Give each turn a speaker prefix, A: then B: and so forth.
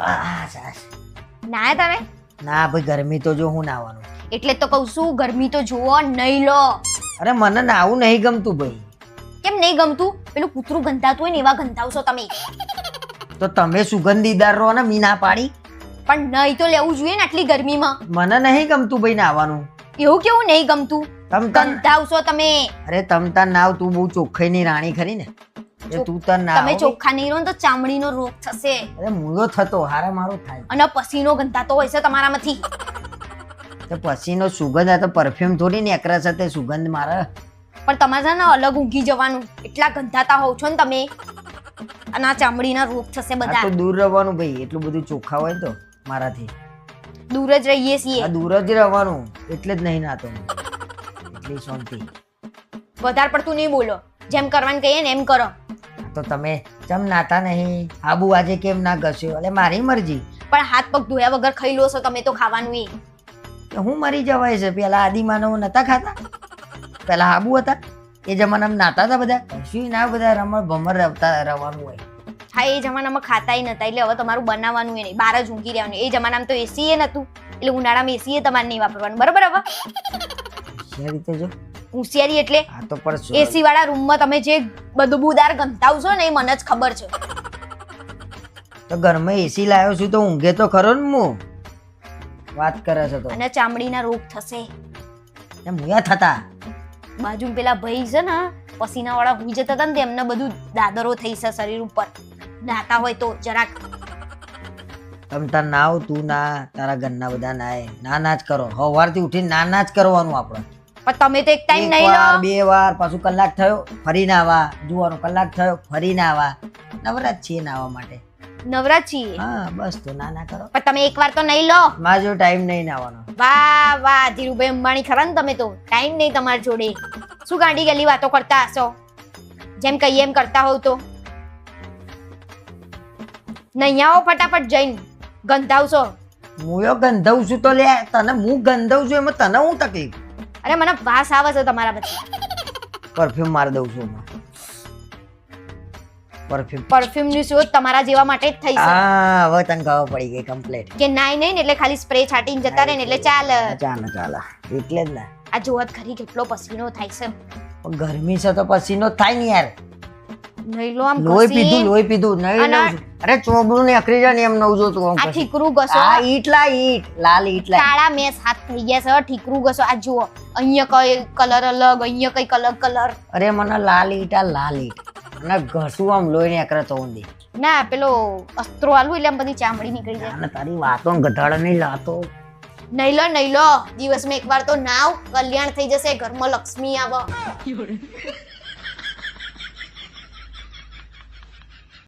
A: સાસ
B: નાયા તમે?
A: ના ભાઈ ગરમી તો જો હું નાવાનું.
B: એટલે જ તો કહું છું ગરમી તો જુઓ નહીં લો.
A: અરે મને નાવું નહીં ગમતું ભાઈ.
B: કેમ નહીં ગમતું? પેલું કૂતરું ગંધાતું હોય ને એવા ગંધાવશો તમે.
A: તો તમે સુગંધીદાર રહો ને મી ના પાડી.
B: પણ નહીં તો લેવું જોઈએ ને આટલી ગરમીમાં.
A: મને નહીં ગમતું ભાઈ નાવાનું.
B: એવું કેવું નહીં ગમતું?
A: તમ તન
B: ગંધાવશો તમે.
A: અરે તમ તાર નાવ તું બહુ ચોખ્ખાઈની રાણી ખરી ને. એ તું નાવ
B: તમે ચોખ્ખા નહીં રહો ને તો ચામડીનો રોગ થશે.
A: અરે મૂળો થતો હારા મારો થાય.
B: અને પસીનો ગંધાતો હોય છે તમારામાંથી.
A: તો પછીનો સુગંધ આ તો પરફ્યુમ થોડી ને એકરા સાથે સુગંધ મારે.
B: પણ તમારે છે ને અલગ ઊંઘી જવાનું. એટલા ગંધાતા હોવ છો ને તમે. અને આ ચામડીના રોગ થશે બધા.
A: તો દૂર રહેવાનું ભાઈ એટલું બધું ચોખ્ખા હોય ને તો મારાથી.
B: દૂર જ રહીએ છીએ.
A: દૂર જ રહેવાનું એટલે જ નહીં નાતો એટલી શાંતિ.
B: વધારે પડતું નહીં બોલો. જેમ કરવાનું કહીએ ને એમ કરો.
A: તો તમે ચમ નાતા નહીં. આબુ આજે કેમ ના ઘસ્યો? એટલે મારી મરજી.
B: પણ હાથ પગ ધોયા વગર ખાઈ લો છો તમે તો ખાવાનું એ.
A: હું મરી જવાય છે? પેલા આદિમાનવ નતા ખાતા? પેલા આબુ હતા? એ જમાનામાં નાતા હતા બધા? શું ના બધા રમણ ભમર રમતા રવાનું હોય.
B: હા એ જમાનામાં ખાતાય નતા એટલે હવે તમારું બનાવવાનું એ નહીં. બહાર જ ઊંઘી રહેવાનું. એ જમાનામાં તો એસી એ નતું. એટલે ઉનાળામાં એસી એ તમારે નહીં વાપરવાનું. બરાબર હવે?
A: રીતે જો.
B: હોશિયારી એટલે
A: આ તો
B: એસી વાળા રૂમમાં તમે જે બદબૂદાર ગંધાવશો ને એ મને જ ખબર છે.
A: તો ઘરમાં એસી લાવ્યો છું તો ઊંઘે તો ખરો ને હું વાત કરે છે તો.
B: અને ચામડીના રોગ થશે.
A: એમ મુયા થતા?
B: બાજુ પેલા ભાઈ છે ને પસીના વાળા હુઈ જતા હતા ને તેમને બધું દાદરો થઈ છે શરીર ઉપર. નાતા હોય તો જરાક.
A: તમ તાર નાવ તું ના તારા ઘરના બધા નાય ના ના જ કરો. સવારથી ઉઠીને ના ના જ કરવાનું આપણે.
B: પણ તમે તો એક ટાઈમ નહીં લો
A: બે વાર પાછું કલાક થયો ફરી નાવા જુવાનો કલાક થયો ફરી ના આવા. નવરાત છીએ નાવા માટે.
B: નવરા છીએ
A: હા બસ તો ના ના કરો.
B: પણ તમે એક વાર તો નહીં લો.
A: મારો ટાઈમ નહીં નાવાનો
B: વાહ વાહ ધીરુભાઈ અંબાણી ખરા ને તમે તો. ટાઈમ નહીં તમારી જોડે. શું ગાંડી ગેલી વાતો કરતા હશો? જેમ કહીએ એમ કરતા હોવ તો. નહીં આવો ફટાફટ જઈને. ગંધાવશો.
A: હું ગંધવ છું તો લે તને હું ગંધવ છું એમાં તને હું તકલીફ?
B: અરે મને વાસ આવે છે તમારા બધા.
A: પરફ્યુમ મારી દઉં છું પરફ્યુમ
B: પરફ્યુમની શોધ તમારા જેવા માટે જ થઈ છે.
A: હા હવે તને ખબર પડી ગઈ કમ્પ્લીટ
B: કે નાઈ નહીં ને એટલે ખાલી સ્પ્રે છાટીને જતા રહે ને એટલે ચાલે.
A: ચાલે ચાલે. એટલે જ ને.
B: આ જોવત ખરી કેટલો પસીનો થાય છે.
A: ગરમી છે તો પસીનો થાય ને યાર.
B: નહીં લો આમ
A: લોહી પીધું લોહી પીધું નહીં
B: અને-
A: નવું છું. અરે ચોબડું ને અકરી ને એમ નવું જોતું આમ
B: આ ઠીકરું ઘસો
A: આ ઈટલા ઈટ લાલ ઈટલા
B: કાળા મેસ હાથ થઈ ગયા છે ઠીકરું ઘસો. આ જુઓ અહીંયા કઈ કલર અલગ અહીંયા કઈ અલગ કલર.
A: અરે મને લાલ ઈટ આ લાલ ઈટ. અને ઘસું આમ લોહી ને અકરે તો ઊંધી.
B: ના પેલો અસ્ત્રો આલું એટલે આમ બધી ચામડી નીકળી જાય.
A: અને તારી વાતો ને ગધાડા નહીં લાતો.
B: નહીં લો નહીં લો. દિવસમાં એકવાર તો નાવ કલ્યાણ થઈ જશે ઘરમાં લક્ષ્મી આવે.